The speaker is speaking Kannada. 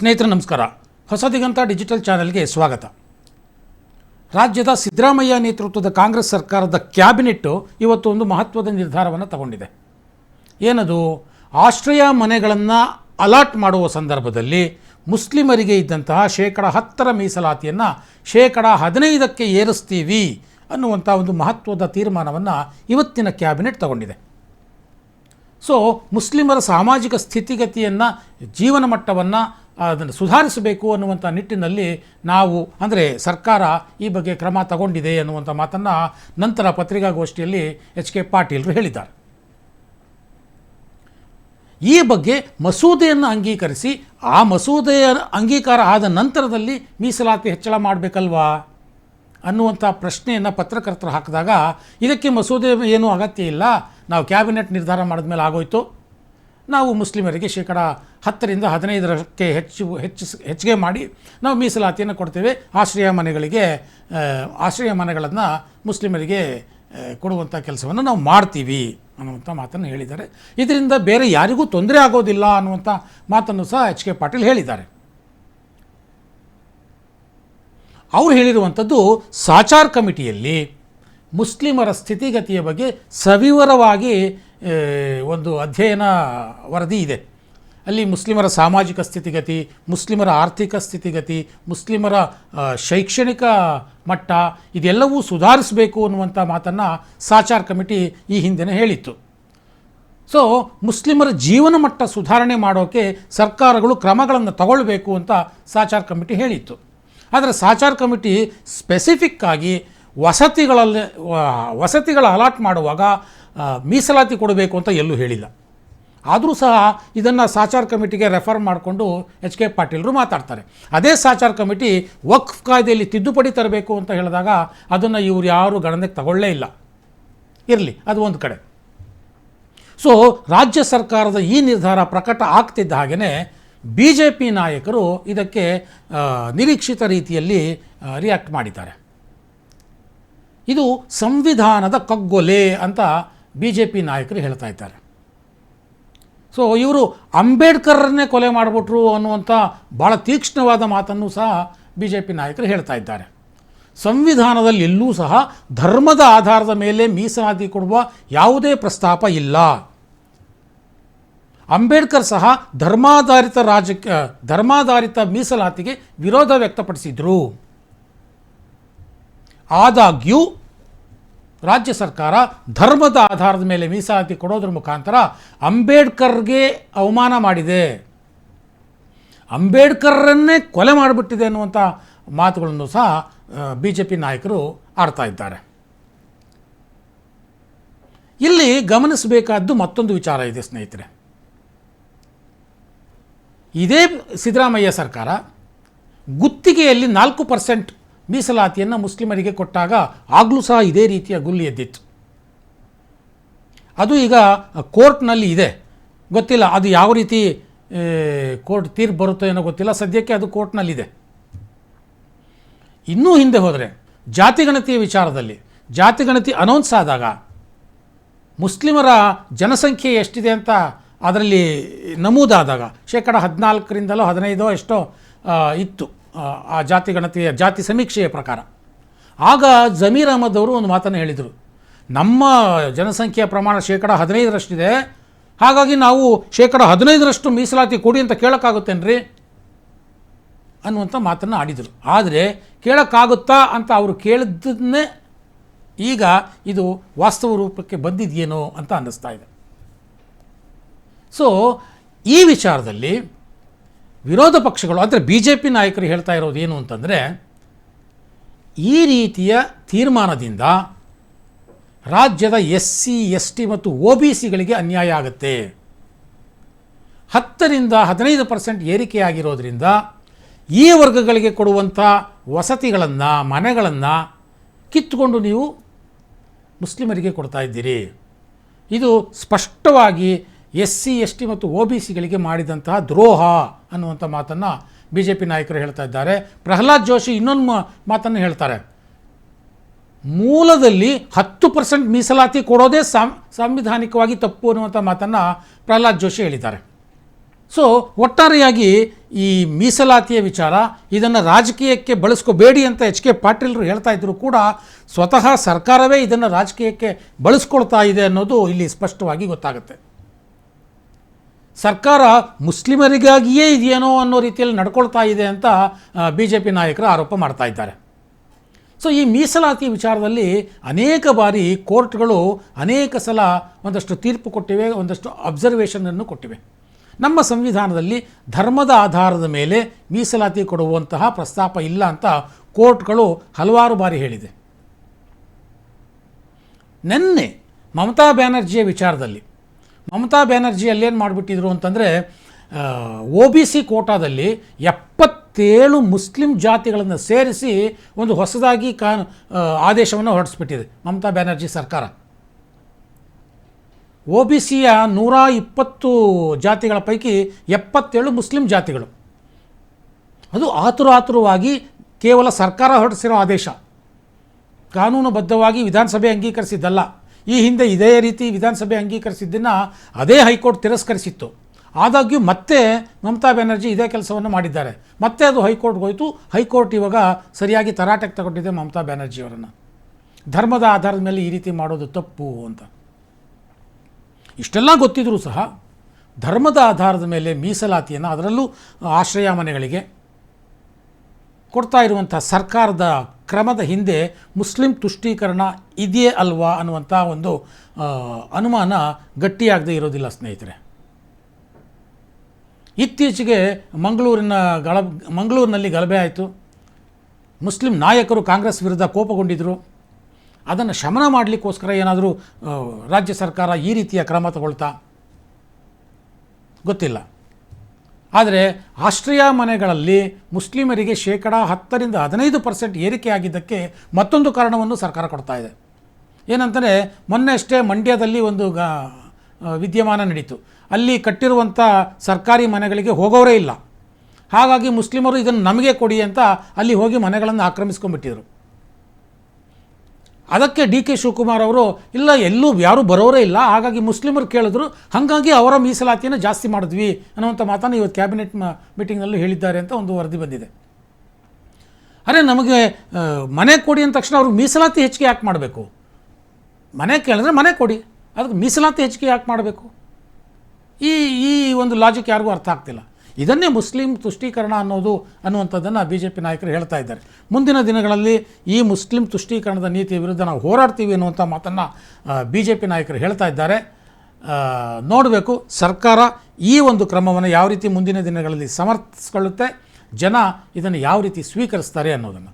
ಸ್ನೇಹಿತರೆ, ನಮಸ್ಕಾರ. ಹೊಸ ದಿಗಂತ ಡಿಜಿಟಲ್ ಚಾನೆಲ್ಗೆ ಸ್ವಾಗತ. ರಾಜ್ಯದ ಸಿದ್ದರಾಮಯ್ಯ ನೇತೃತ್ವದ ಕಾಂಗ್ರೆಸ್ ಸರ್ಕಾರದ ಕ್ಯಾಬಿನೆಟ್ಟು ಇವತ್ತು ಒಂದು ಮಹತ್ವದ ನಿರ್ಧಾರವನ್ನು ತಗೊಂಡಿದೆ. ಏನದು? ಆಶ್ರಯ ಮನೆಗಳನ್ನು ಅಲಾಟ್ ಮಾಡುವ ಸಂದರ್ಭದಲ್ಲಿ ಮುಸ್ಲಿಮರಿಗೆ ಇದ್ದಂತಹ ಶೇಕಡ ಹತ್ತರ ಮೀಸಲಾತಿಯನ್ನು ಶೇಕಡ ಹದಿನೈದಕ್ಕೆ ಏರಿಸ್ತೀವಿ ಅನ್ನುವಂಥ ಒಂದು ಮಹತ್ವದ ತೀರ್ಮಾನವನ್ನು ಇವತ್ತಿನ ಕ್ಯಾಬಿನೆಟ್ ತಗೊಂಡಿದೆ. ಸೊ, ಮುಸ್ಲಿಮರ ಸಾಮಾಜಿಕ ಸ್ಥಿತಿಗತಿಯನ್ನು, ಜೀವನ ಮಟ್ಟವನ್ನು ಅದನ್ನು ಸುಧಾರಿಸಬೇಕು ಅನ್ನುವಂಥ ನಿಟ್ಟಿನಲ್ಲಿ ನಾವು, ಅಂದರೆ ಸರ್ಕಾರ ಈ ಬಗ್ಗೆ ಕ್ರಮ ತಗೊಂಡಿದೆ ಅನ್ನುವಂಥ ಮಾತನ್ನು ನಂತರ ಪತ್ರಿಕಾಗೋಷ್ಠಿಯಲ್ಲಿ ಎಚ್ ಕೆ ಪಾಟೀಲ್ರು ಹೇಳಿದ್ದಾರೆ. ಈ ಬಗ್ಗೆ ಮಸೂದೆಯನ್ನು ಅಂಗೀಕರಿಸಿ, ಆ ಮಸೂದೆಯ ಅಂಗೀಕಾರ ಆದ ನಂತರದಲ್ಲಿ ಮೀಸಲಾತಿ ಹೆಚ್ಚಳ ಮಾಡಬೇಕಲ್ವಾ ಅನ್ನುವಂಥ ಪ್ರಶ್ನೆಯನ್ನು ಪತ್ರಕರ್ತರು ಹಾಕಿದಾಗ, ಇದಕ್ಕೆ ಮಸೂದೆ ಏನೂ ಅಗತ್ಯ ಇಲ್ಲ, ನಾವು ಕ್ಯಾಬಿನೆಟ್ ನಿರ್ಧಾರ ಮಾಡಿದ ಮೇಲೆ ಆಗೋಯ್ತು. ನಾವು ಮುಸ್ಲಿಮರಿಗೆ ಶೇಕಡ ಹತ್ತರಿಂದ ಹದಿನೈದರಕ್ಕೆ ಹೆಚ್ಚು ಹೆಚ್ಚು ಹೆಚ್ಚಿಗೆ ಮಾಡಿ ನಾವು ಮೀಸಲಾತಿಯನ್ನು ಕೊಡ್ತೇವೆ. ಆಶ್ರಯ ಮನೆಗಳಿಗೆ ಆಶ್ರಯ ಮನೆಗಳನ್ನು ಮುಸ್ಲಿಮರಿಗೆ ಕೊಡುವಂಥ ಕೆಲಸವನ್ನು ನಾವು ಮಾಡ್ತೀವಿ ಅನ್ನುವಂಥ ಮಾತನ್ನು ಹೇಳಿದ್ದಾರೆ. ಇದರಿಂದ ಬೇರೆ ಯಾರಿಗೂ ತೊಂದರೆ ಆಗೋದಿಲ್ಲ ಅನ್ನುವಂಥ ಮಾತನ್ನು ಸಹ ಎಚ್ ಕೆ ಪಾಟೀಲ್ ಹೇಳಿದ್ದಾರೆ. ಅವರು ಹೇಳಿರುವಂಥದ್ದು ಸಾಚಾರ್ ಕಮಿಟಿಯಲ್ಲಿ ಮುಸ್ಲಿಮರ ಸ್ಥಿತಿಗತಿಯ ಬಗ್ಗೆ ಸವಿವರವಾಗಿ ಒಂದು ಅಧ್ಯಯನ ವರದಿ ಇದೆ. ಅಲ್ಲಿ ಮುಸ್ಲಿಮರ ಸಾಮಾಜಿಕ ಸ್ಥಿತಿಗತಿ, ಮುಸ್ಲಿಮರ ಆರ್ಥಿಕ ಸ್ಥಿತಿಗತಿ, ಮುಸ್ಲಿಮರ ಶೈಕ್ಷಣಿಕ ಮಟ್ಟ ಇದೆಲ್ಲವೂ ಸುಧಾರಿಸಬೇಕು ಅನ್ನುವಂಥ ಮಾತನ್ನು ಸಾಚಾರ್ ಕಮಿಟಿ ಈ ಹಿಂದೆನೇ ಹೇಳಿತ್ತು. ಸೊ ಮುಸ್ಲಿಮರ ಜೀವನ ಮಟ್ಟ ಸುಧಾರಣೆ ಮಾಡೋಕ್ಕೆ ಸರ್ಕಾರಗಳು ಕ್ರಮಗಳನ್ನು ತಗೊಳ್ಬೇಕು ಅಂತ ಸಾಚಾರ್ ಕಮಿಟಿ ಹೇಳಿತ್ತು. ಆದರೆ ಸಾಚಾರ್ ಕಮಿಟಿ ಸ್ಪೆಸಿಫಿಕ್ಕಾಗಿ ವಸತಿಗಳಲ್ಲಿ ವಸತಿಗಳ ಅಲಾಟ್ ಮಾಡುವಾಗ ಮೀಸಲಾತಿ ಕೊಡಬೇಕು ಅಂತ ಎಲ್ಲೂ ಹೇಳಿಲ್ಲ. ಆದರೂ ಸಹ ಇದನ್ನು ಸಾಚಾರ್ ಕಮಿಟಿಗೆ ರೆಫರ್ ಮಾಡಿಕೊಂಡು ಎಚ್ ಕೆ ಪಾಟೀಲರು ಮಾತಾಡ್ತಾರೆ. ಅದೇ ಸಾಚಾರ್ ಕಮಿಟಿ ವಕ್ಫ್ ಕಾಯ್ದೆಯಲ್ಲಿ ತಿದ್ದುಪಡಿ ತರಬೇಕು ಅಂತ ಹೇಳಿದಾಗ ಅದನ್ನು ಇವರು ಯಾರು ಗಣನೆಗೆ ತಗೊಳ್ಳೇ ಇಲ್ಲ. ಇರಲಿ, ಅದು ಒಂದು ಕಡೆ. ಸೊ ರಾಜ್ಯ ಸರ್ಕಾರದ ಈ ನಿರ್ಧಾರ ಪ್ರಕಟ ಆಗ್ತಿದ್ದ ಹಾಗೆಯೇ ಬಿ ಜೆ ಪಿ ನಾಯಕರು ಇದಕ್ಕೆ ನಿರೀಕ್ಷಿತ ರೀತಿಯಲ್ಲಿ ರಿಯಾಕ್ಟ್ ಮಾಡಿದ್ದಾರೆ. ಇದು ಸಂವಿಧಾನದ ಕಗ್ಗೊಲೆ ಅಂತ ಬಿ ಜೆ ಪಿ ನಾಯಕರು ಹೇಳ್ತಾ ಇದ್ದಾರೆ. ಸೊ ಇವರು ಅಂಬೇಡ್ಕರ್ರನ್ನೇ ಕೊಲೆ ಮಾಡಿಬಿಟ್ರು ಅನ್ನುವಂಥ ಭಾಳ ತೀಕ್ಷ್ಣವಾದ ಮಾತನ್ನು ಸಹ ಬಿ ಜೆ ಪಿ ನಾಯಕರು ಹೇಳ್ತಾ ಇದ್ದಾರೆ. ಸಂವಿಧಾನದಲ್ಲಿ ಎಲ್ಲೂ ಸಹ ಧರ್ಮದ ಆಧಾರದ ಮೇಲೆ ಮೀಸಲಾತಿ ಕೊಡುವ ಯಾವುದೇ ಪ್ರಸ್ತಾಪ ಇಲ್ಲ. ಅಂಬೇಡ್ಕರ್ ಸಹ ಧರ್ಮಾಧಾರಿತ ರಾಜಕೀಯ ಧರ್ಮಾಧಾರಿತ ಮೀಸಲಾತಿಗೆ ವಿರೋಧ ವ್ಯಕ್ತಪಡಿಸಿದರು. ಆದಾಗ್ಯೂ ರಾಜ್ಯ ಸರ್ಕಾರ ಧರ್ಮದ ಆಧಾರದ ಮೇಲೆ ಮೀಸಲಾತಿ ಕೊಡೋದ್ರ ಮುಖಾಂತರ ಅಂಬೇಡ್ಕರ್ಗೆ ಅವಮಾನ ಮಾಡಿದೆ. ಅಂಬೇಡ್ಕರ್ರನ್ನೇ ಕೊಲೆ ಮಾಡಿಬಿಟ್ಟಿದೆ ಅನ್ನುವಂಥ ಮಾತುಗಳನ್ನು ಸಹ ಬಿ ಜೆ ಪಿ ನಾಯಕರು ಆಡ್ತಾ ಇದ್ದಾರೆ. ಇಲ್ಲಿ ಗಮನಿಸಬೇಕಾದ್ದು ಮತ್ತೊಂದು ವಿಚಾರ ಇದೆ ಸ್ನೇಹಿತರೆ. ಇದೇ ಸಿದ್ದರಾಮಯ್ಯ ಸರ್ಕಾರ ಗುತ್ತಿಗೆಯಲ್ಲಿ ನಾಲ್ಕು ಪರ್ಸೆಂಟ್ ಮೀಸಲಾತಿಯನ್ನು ಮುಸ್ಲಿಮರಿಗೆ ಕೊಟ್ಟಾಗ ಆಗಲೂ ಸಹ ಇದೇ ರೀತಿಯ ಗುಲ್ಲಿ ಎದ್ದಿತ್ತು. ಅದು ಈಗ ಕೋರ್ಟ್ನಲ್ಲಿ ಇದೆ. ಗೊತ್ತಿಲ್ಲ, ಅದು ಯಾವ ರೀತಿ ಕೋರ್ಟ್ ತೀರ್ಪು ಬರುತ್ತೋ ಏನೋ ಗೊತ್ತಿಲ್ಲ, ಸದ್ಯಕ್ಕೆ ಅದು ಕೋರ್ಟ್ನಲ್ಲಿದೆ. ಇನ್ನೂ ಹಿಂದೆ ಹೋದರೆ ಜಾತಿಗಣತಿಯ ವಿಚಾರದಲ್ಲಿ ಜಾತಿಗಣತಿ ಅನೌನ್ಸ್ ಆದಾಗ, ಮುಸ್ಲಿಮರ ಜನಸಂಖ್ಯೆ ಎಷ್ಟಿದೆ ಅಂತ ಅದರಲ್ಲಿ ನಮೂದಾದಾಗ, ಶೇಕಡ ಹದಿನಾಲ್ಕರಿಂದಲೋ ಹದಿನೈದೋ ಎಷ್ಟೋ ಇತ್ತು. ಆ, ಜಾತಿ ಗಣತಿಯ ಜಾತಿ ಸಮೀಕ್ಷೆಯ ಪ್ರಕಾರ. ಆಗ ಜಮೀರ್ ಅಹಮದ್ ಅವರು ಒಂದು ಮಾತನ್ನು ಹೇಳಿದರು. ನಮ್ಮ ಜನಸಂಖ್ಯೆಯ ಪ್ರಮಾಣ ಶೇಕಡ ಹದಿನೈದರಷ್ಟಿದೆ. ಹಾಗಾಗಿ ನಾವು ಶೇಕಡ ಹದಿನೈದರಷ್ಟು ಮೀಸಲಾತಿ ಕೊಡಿ ಅಂತ ಕೇಳೋಕ್ಕಾಗುತ್ತೇನ್ರಿ? ಅನ್ನುವಂಥ ಮಾತನ್ನು ಆಡಿದರು. ಆದರೆ ಕೇಳೋಕ್ಕಾಗುತ್ತಾ ಅಂತ ಅವರು ಕೇಳಿದ್ದನ್ನೇ ಈಗ ಇದು ವಾಸ್ತವ ರೂಪಕ್ಕೆ ಬಂದಿದೆಯೇನೋ ಅಂತ ಅನ್ನಿಸ್ತಾ ಇದೆ. ಸೊ ಈ ವಿಚಾರದಲ್ಲಿ ವಿರೋಧ ಪಕ್ಷಗಳು, ಅಂದರೆ ಬಿ ಜೆ ಪಿ ನಾಯಕರು ಹೇಳ್ತಾ ಇರೋದು ಏನು ಅಂತಂದರೆ, ಈ ರೀತಿಯ ತೀರ್ಮಾನದಿಂದ ರಾಜ್ಯದ ಎಸ್ ಸಿ ಎಸ್ ಟಿ ಮತ್ತು ಒ ಬಿ ಸಿಗಳಿಗೆ ಅನ್ಯಾಯ ಆಗುತ್ತೆ. ಹತ್ತರಿಂದ ಹದಿನೈದು ಪರ್ಸೆಂಟ್ ಏರಿಕೆಯಾಗಿರೋದ್ರಿಂದ ಈ ವರ್ಗಗಳಿಗೆ ಕೊಡುವಂಥ ವಸತಿಗಳನ್ನು, ಮನೆಗಳನ್ನು ಕಿತ್ತುಕೊಂಡು ನೀವು ಮುಸ್ಲಿಮರಿಗೆ ಕೊಡ್ತಾ ಇದ್ದೀರಿ. ಇದು ಸ್ಪಷ್ಟವಾಗಿ ಎಸ್ ಸಿ ಎಸ್ ಟಿ ಮತ್ತು ಒ ಬಿ ಸಿಗಳಿಗೆ ಮಾಡಿದಂತಹ ದ್ರೋಹ ಅನ್ನುವಂಥ ಮಾತನ್ನು ಬಿ ಜೆ ಪಿ ನಾಯಕರು ಹೇಳ್ತಾ ಇದ್ದಾರೆ. ಪ್ರಹ್ಲಾದ್ ಜೋಶಿ ಇನ್ನೊಂದು ಮಾತನ್ನು ಹೇಳ್ತಾರೆ. ಮೂಲದಲ್ಲಿ ಹತ್ತು ಪರ್ಸೆಂಟ್ ಮೀಸಲಾತಿ ಕೊಡೋದೇ ಸಾಂವಿಧಾನಿಕವಾಗಿ ತಪ್ಪು ಅನ್ನುವಂಥ ಮಾತನ್ನು ಪ್ರಹ್ಲಾದ್ ಜೋಶಿ ಹೇಳಿದ್ದಾರೆ. ಸೊ, ಒಟ್ಟಾರೆಯಾಗಿ ಈ ಮೀಸಲಾತಿಯ ವಿಚಾರ ಇದನ್ನು ರಾಜಕೀಯಕ್ಕೆ ಬಳಸ್ಕೋಬೇಡಿ ಅಂತ ಎಚ್ ಕೆ ಪಾಟೀಲರು ಹೇಳ್ತಾ ಇದ್ರು ಕೂಡ ಸ್ವತಃ ಸರ್ಕಾರವೇ ಇದನ್ನು ರಾಜಕೀಯಕ್ಕೆ ಬಳಸ್ಕೊಳ್ತಾ ಇದೆ ಅನ್ನೋದು ಇಲ್ಲಿ ಸ್ಪಷ್ಟವಾಗಿ ಗೊತ್ತಾಗುತ್ತೆ. ಸರ್ಕಾರ ಮುಸ್ಲಿಮರಿಗಾಗಿಯೇ ಇದೆಯೇನೋ ಅನ್ನೋ ರೀತಿಯಲ್ಲಿ ನಡ್ಕೊಳ್ತಾ ಇದೆ ಅಂತ ಬಿ ಜೆ ಪಿ ನಾಯಕರು ಆರೋಪ ಮಾಡ್ತಾ ಇದ್ದಾರೆ. ಸೊ ಈ ಮೀಸಲಾತಿ ವಿಚಾರದಲ್ಲಿ ಅನೇಕ ಬಾರಿ ಕೋರ್ಟ್ಗಳು ಅನೇಕ ಸಲ ಒಂದಷ್ಟು ತೀರ್ಪು ಕೊಟ್ಟಿವೆ, ಒಂದಷ್ಟು ಅಬ್ಸರ್ವೇಷನನ್ನು ಕೊಟ್ಟಿವೆ. ನಮ್ಮ ಸಂವಿಧಾನದಲ್ಲಿ ಧರ್ಮದ ಆಧಾರದ ಮೇಲೆ ಮೀಸಲಾತಿ ಕೊಡುವಂತಹ ಪ್ರಸ್ತಾಪ ಇಲ್ಲ ಅಂತ ಕೋರ್ಟ್ಗಳು ಹಲವಾರು ಬಾರಿ ಹೇಳಿದೆ. ನಿನ್ನೆ ಮಮತಾ ಬ್ಯಾನರ್ಜಿಯ ವಿಚಾರದಲ್ಲಿ ಮಮತಾ ಬ್ಯಾನರ್ಜಿ ಅಲ್ಲೇನು ಮಾಡಿಬಿಟ್ಟಿದ್ರು ಅಂತಂದರೆ ಒ ಬಿ ಸಿ ಕೋಟಾದಲ್ಲಿ ಎಪ್ಪತ್ತೇಳು ಮುಸ್ಲಿಂ ಜಾತಿಗಳನ್ನು ಸೇರಿಸಿ ಒಂದು ಹೊಸದಾಗಿ ಕಾನ್ ಆದೇಶವನ್ನು ಹೊರಡಿಸ್ಬಿಟ್ಟಿದೆ ಮಮತಾ ಬ್ಯಾನರ್ಜಿ ಸರ್ಕಾರ. ಒ ಬಿ ಸಿಯ ನೂರ ಇಪ್ಪತ್ತು ಜಾತಿಗಳ ಪೈಕಿ ಎಪ್ಪತ್ತೇಳು ಮುಸ್ಲಿಂ ಜಾತಿಗಳು. ಅದು ಆತುರಾತುರವಾಗಿ ಕೇವಲ ಸರ್ಕಾರ ಹೊರಡಿಸಿರೋ ಆದೇಶ. ಕಾನೂನುಬದ್ಧವಾಗಿ ವಿಧಾನಸಭೆ ಅಂಗೀಕರಿಸಿದ್ದಲ್ಲ. ಈ ಹಿಂದೆ ಇದೇ ರೀತಿ ವಿಧಾನಸಭೆ ಅಂಗೀಕರಿಸಿದ್ದನ್ನು ಅದೇ ಹೈಕೋರ್ಟ್ ತಿರಸ್ಕರಿಸಿತ್ತು. ಆದಾಗ್ಯೂ ಮತ್ತೆ ಮಮತಾ ಬ್ಯಾನರ್ಜಿ ಇದೇ ಕೆಲಸವನ್ನು ಮಾಡಿದ್ದಾರೆ. ಮತ್ತೆ ಅದು ಹೈಕೋರ್ಟ್ಗೆ ಹೋಯಿತು. ಹೈಕೋರ್ಟ್ ಇವಾಗ ಸರಿಯಾಗಿ ತರಾಟೆಗೆ ತಗೊಂಡಿದೆ ಮಮತಾ ಬ್ಯಾನರ್ಜಿಯವರನ್ನು ಧರ್ಮದ ಆಧಾರದ ಮೇಲೆ ಈ ರೀತಿ ಮಾಡೋದು ತಪ್ಪು ಅಂತ. ಇಷ್ಟೆಲ್ಲ ಗೊತ್ತಿದ್ರೂ ಸಹ ಧರ್ಮದ ಆಧಾರದ ಮೇಲೆ ಮೀಸಲಾತಿಯನ್ನು ಅದರಲ್ಲೂ ಆಶ್ರಯ ಮನೆಗಳಿಗೆ ಕೊಡ್ತಾ ಇರುವಂಥ ಸರ್ಕಾರದ ಕ್ರಮದ ಹಿಂದೆ ಮುಸ್ಲಿಂ ತುಷ್ಟೀಕರಣ ಇದೆಯೇ ಅಲ್ವಾ ಅನ್ನುವಂಥ ಒಂದು ಅನುಮಾನ ಗಟ್ಟಿಯಾಗದೇ ಇರೋದಿಲ್ಲ ಸ್ನೇಹಿತರೆ. ಇತ್ತೀಚೆಗೆ ಮಂಗಳೂರಿನ ಗಳ, ಮಂಗಳೂರಿನಲ್ಲಿ ಗಲಭೆ ಆಯಿತು. ಮುಸ್ಲಿಂ ನಾಯಕರು ಕಾಂಗ್ರೆಸ್ ವಿರುದ್ಧ ಕೋಪಗೊಂಡಿದ್ದರು ಅದನ್ನು ಶಮನ ಮಾಡಲಿಕ್ಕೋಸ್ಕರ ಏನಾದರೂ ರಾಜ್ಯ ಸರ್ಕಾರ ಈ ರೀತಿಯ ಕ್ರಮ ತಗೊಳ್ತಾ? ಗೊತ್ತಿಲ್ಲ. ಆದರೆ ಆಸ್ಟ್ರಿಯಾ ಮನೆಗಳಲ್ಲಿ ಮುಸ್ಲಿಮರಿಗೆ ಶೇಕಡ ಹತ್ತರಿಂದ ಹದಿನೈದು ಪರ್ಸೆಂಟ್ ಏರಿಕೆ ಆಗಿದ್ದಕ್ಕೆ ಮತ್ತೊಂದು ಕಾರಣವನ್ನು ಸರ್ಕಾರ ಕೊಡ್ತಾ ಇದೆ. ಏನಂತಂದರೆ, ಮೊನ್ನೆ ಅಷ್ಟೇ ಮಂಡ್ಯದಲ್ಲಿ ಒಂದು ಗ ವಿದ್ಯಮಾನ ನಡೀತು. ಅಲ್ಲಿ ಕಟ್ಟಿರುವಂಥ ಸರ್ಕಾರಿ ಮನೆಗಳಿಗೆ ಹೋಗೋರೇ ಇಲ್ಲ. ಹಾಗಾಗಿ ಮುಸ್ಲಿಮರು ಇದನ್ನು ನಮಗೆ ಕೊಡಿ ಅಂತ ಅಲ್ಲಿ ಹೋಗಿ ಮನೆಗಳನ್ನು ಆಕ್ರಮಿಸ್ಕೊಂಡ್ಬಿಟ್ಟಿದ್ರು. ಅದಕ್ಕೆ ಡಿ ಕೆ ಶಿವಕುಮಾರ್ ಅವರು, ಇಲ್ಲ, ಎಲ್ಲೂ ಯಾರೂ ಬರೋರೇ ಇಲ್ಲ, ಹಾಗಾಗಿ ಮುಸ್ಲಿಮರು ಕೇಳಿದ್ರು, ಹಾಗಾಗಿ ಅವರ ಮೀಸಲಾತಿಯನ್ನು ಜಾಸ್ತಿ ಮಾಡಿದ್ವಿ ಅನ್ನುವಂಥ ಮಾತನ್ನು ಇವತ್ತು ಕ್ಯಾಬಿನೆಟ್ ಮೀಟಿಂಗ್ನಲ್ಲಿ ಹೇಳಿದ್ದಾರೆ ಅಂತ ಒಂದು ವರದಿ ಬಂದಿದೆ. ಅರೆ, ನಮಗೆ ಮನೆ ಕೊಡಿ ಅಂದ ತಕ್ಷಣ ಅವ್ರಿಗೆ ಮೀಸಲಾತಿ ಹೆಚ್ಚಿಗೆ ಯಾಕೆ ಮಾಡಬೇಕು? ಮನೆ ಕೇಳಿದ್ರೆ ಮನೆ ಕೊಡಿ, ಅದಕ್ಕೆ ಮೀಸಲಾತಿ ಹೆಚ್ಚಿಗೆ ಯಾಕೆ ಮಾಡಬೇಕು? ಈ ಈ ಒಂದು ಲಾಜಿಕ್ ಯಾರಿಗೂ ಅರ್ಥ ಆಗ್ತಿಲ್ಲ. ಇದನ್ನೇ ಮುಸ್ಲಿಂ ತುಷ್ಟೀಕರಣ ಅನ್ನೋದು ಅನ್ನುವಂಥದ್ದನ್ನು ಬಿ ಜೆ ಪಿ ನಾಯಕರು ಹೇಳ್ತಾ ಇದ್ದಾರೆ. ಮುಂದಿನ ದಿನಗಳಲ್ಲಿ ಈ ಮುಸ್ಲಿಂ ತುಷ್ಟೀಕರಣದ ನೀತಿಯ ವಿರುದ್ಧ ನಾವು ಹೋರಾಡ್ತೀವಿ ಅನ್ನುವಂಥ ಮಾತನ್ನು ಬಿ ಜೆ ಪಿ ನಾಯಕರು ಹೇಳ್ತಾ ಇದ್ದಾರೆ. ನೋಡಬೇಕು, ಸರ್ಕಾರ ಈ ಒಂದು ಕ್ರಮವನ್ನು ಯಾವ ರೀತಿ ಮುಂದಿನ ದಿನಗಳಲ್ಲಿ ಸಮರ್ಥಿಸ್ಕೊಳ್ಳುತ್ತೆ, ಜನ ಇದನ್ನು ಯಾವ ರೀತಿ ಸ್ವೀಕರಿಸ್ತಾರೆ ಅನ್ನೋದನ್ನು.